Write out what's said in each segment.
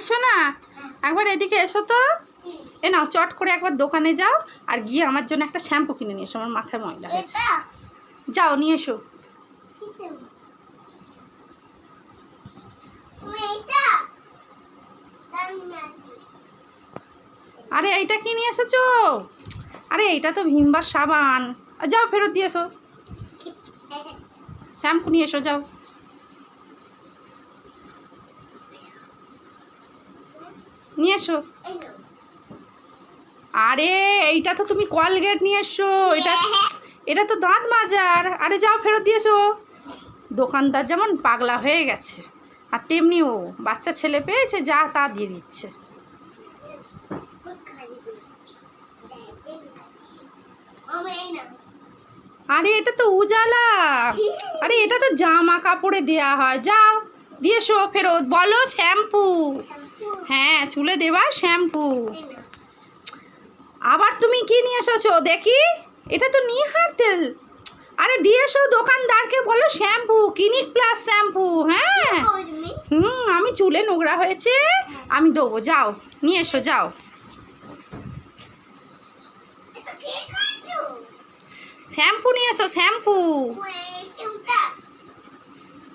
এসো না। একবার এদিকে এসো তো। এ নাও চট করে একবার দোকানে যাও আর গিয়ে আমার জন্য একটা শ্যাম্পু কিনে নিয়ে এসো আমার মাথায় ময়লা হয়েছে। যাও নিয়ে এসো। আরে এইটা কি নিয়ে এসেছ? আরে এইটা তো ভিমবার সাবান। যাও ফেরত দিয়ে এসো। শ্যাম্পু নিয়ে এসো যাও। নিয়ে এসো। আরে, এইটা তো তুমি কলগেট নিয়ে এসো। এটা এটা তো দাঁত মাজার। আরে যাও, ফেরত দিয়ে এসো। দোকানদার যেমন পাগলা হয়ে গেছে। আর তেমনি ও, বাচ্চা ছেলে পেয়েছে, যা তা দিয়ে দিচ্ছে। আরে, এটা তো উজালা। আরে, এটা তো জামা কাপড়ে দেয়া হয়। যাও, দিয়ে এসো, ফেরত। বলো, শ্যাম্পু। শ্যাম্পু। হ্যাঁ চুলে দেবার শ্যাম্পু। আবার তুমি কি নিয়ে এসেছ? দেখি। এটা তো নিহার তেল। আরে দিয়ে এসো দোকানদারকে বলো শ্যাম্পু, কিনিক প্লাস শ্যাম্পু হ্যাঁ। হুম, আমি চুলে নোংরা হয়েছে। আমি দেবো, যাও, নিয়ে এসো, যাও? শ্যাম্পু নিয়ে এসো, শ্যাম্পু।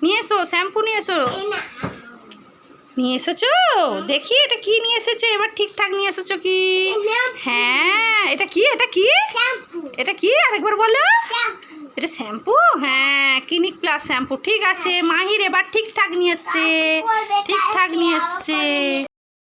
নিয়ে এসো, শ্যাম্পু নিয়ে এসো। নিয়ে এসেছ? দেখি এটা কি নিয়ে এসেছ এবার ঠিকঠাক নিয়ে এসেছ কি? হ্যাঁ এটা কি? এটা কি। এটা কি? আরেকবার বলো। এটা শ্যাম্পু? হ্যাঁ ক্লিনিক প্লাস শ্যাম্পু। ঠিক আছে মাহির এবার ঠিকঠাক নিয়ে এসছে। ঠিকঠাক নিয়ে এসছে।